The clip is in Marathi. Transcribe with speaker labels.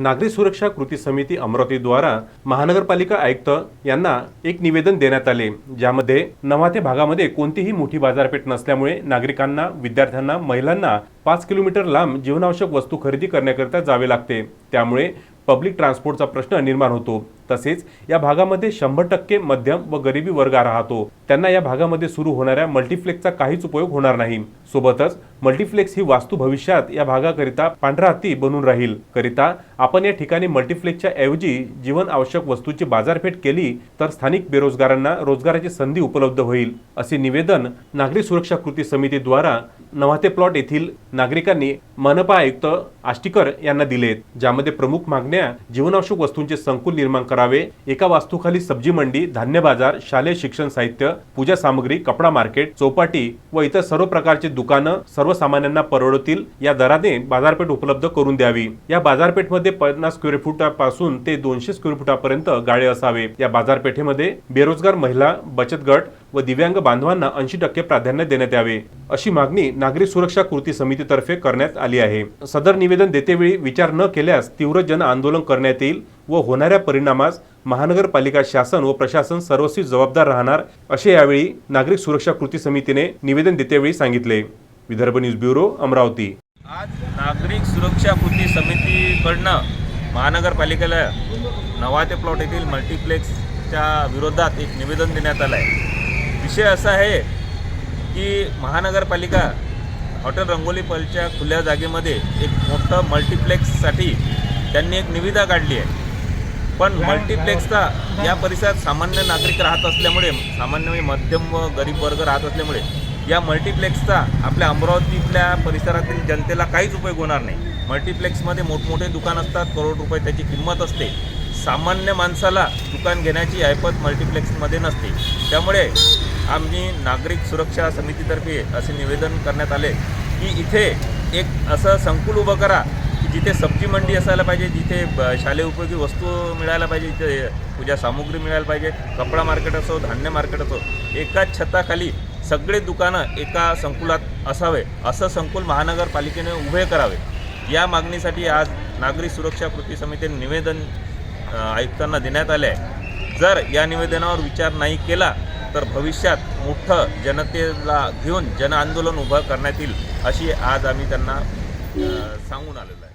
Speaker 1: नागरी सुरक्षा कृती समिती अमरावतीद्वारा महानगरपालिका आयुक्त यांना एक निवेदन देण्यात आले ज्यामध्ये नवाते भागामध्ये कोणतीही मोठी बाजारपेठ नसल्यामुळे नागरिकांना विद्यार्थ्यांना महिलांना पाच किलोमीटर लांब जीवनावश्यक वस्तू खरेदी करण्याकरिता जावे लागते. त्यामुळे पब्लिक ट्रान्सपोर्टचा प्रश्न निर्माण होतो. तसेच या भागामध्ये शंभर टक्के मध्यम व गरिबी वर्ग राहतो. त्यांना या भागामध्ये सुरू होणाऱ्या मल्टीप्लेक्सचा काहीच उपयोग होणार नाही. सोबतच मल्टीप्लेक्स ही वास्तू भविष्यात या भागाकरिता पांढरा हत्ती बनून राहील. करिता आपण या ठिकाणी मल्टीप्लेक्सच्या ऐवजी जीवन आवश्यक वस्तूची बाजारपेठ केली तर स्थानिक बेरोजगारांना रोजगाराची संधी उपलब्ध होईल असे निवेदन नागरी सुरक्षा कृती समितीद्वारा नवाते प्लॉट येथील नागरिकांनी मनपा आयुक्त आष्टीकर यांना दिलेत ज्यामध्ये प्रमुख मागण्या जीवनावश्यक वस्तूंचे संकुल निर्माण करावे एका वास्तूखाली सब्जी मंडी धान्य बाजार शालेय शिक्षण साहित्य पूजा सामग्री कपडा मार्केट चौपाटी व इतर सर्व प्रकारचे दुकानं सर्वसामान्यांना परवडतील या दराने बाजारपेठ उपलब्ध करून द्यावी. या बाजारपेठमध्ये पन्नास स्क्वेअर फुटापासून ते दोनशे स्क्वेअर फुटापर्यंत गाळे असावे. या बाजारपेठेमध्ये बेरोजगार महिला बचत गट व दिव्यांग बांधवांना ऐंशी टक्के प्राधान्य देण्यात यावे. अशी मागणी नागरी सुरक्षा कृती समितीतर्फे करण्यात आली आहे. सदर निवेदन देतेवेळी विचार न केल्यास तीव्र जन आंदोलन करण्यात येईल व होणाऱ्या परिणामास महानगरपालिका शासन व प्रशासन सर्वस्वी जबाबदार राहणार असे यावेळी नागरिक सुरक्षा कृती समितीने निवेदन देतेवेळी सांगितले. Vidarbha news bureau Amravati.
Speaker 2: आज नागरिक सुरक्षा कृती समितीकडनं महानगरपालिकेला नवाते प्लॉट येथील मल्टिप्लेक्सच्या विरोधात एक निवेदन देण्यात आलं आहे विषय असा आहे की महानगरपालिका हॉटेल रंगोली पलच्या खुल्या जागेमध्ये एक मोठं मल्टिप्लेक्ससाठी त्यांनी एक निविदा काढली आहे. पण मल्टिप्लेक्सचा या परिसरात सामान्य नागरिक राहत असल्यामुळे सामान्य मध्यम व गरीब वर्ग राहत असल्यामुळे या मल्टिप्लेक्सचा आपल्या अमरावतीतल्या परिसरातील जनतेला काहीच उपयोग होणार नाही. मल्टिप्लेक्समध्ये मोठमोठे दुकान असतात करोड रुपये त्याची किंमत असते. सामान्य माणसाला दुकान घेण्याची ऐपत मल्टिप्लेक्समध्ये नसते. त्यामुळे आम्ही नागरिक सुरक्षा समितीतर्फे असे निवेदन करण्यात आले की इथे एक असं संकुल उभं करा की जिथे सब्जी मंडी असायला पाहिजे जिथे ब- शालेय उपयोगी वस्तू मिळायला पाहिजे जिथे पूजा सामुग्री मिळायला पाहिजे कपडा मार्केट असो धान्य मार्केट असो एकाच छताखाली सगळे दुकानं एका संकुलात असावे असं संकुल महानगरपालिकेने उभे करावे. या मागणीसाठी आज नागरी सुरक्षा कृती समितीने निवेदन आयुक्तांना देण्यात आले आहे. जर या निवेदनावर विचार नाही केला तर भविष्यात मोठं जनतेला घेऊन जनआंदोलन उभं करण्यात येईल अशी आज आम्ही त्यांना सांगून आलेलो आहे.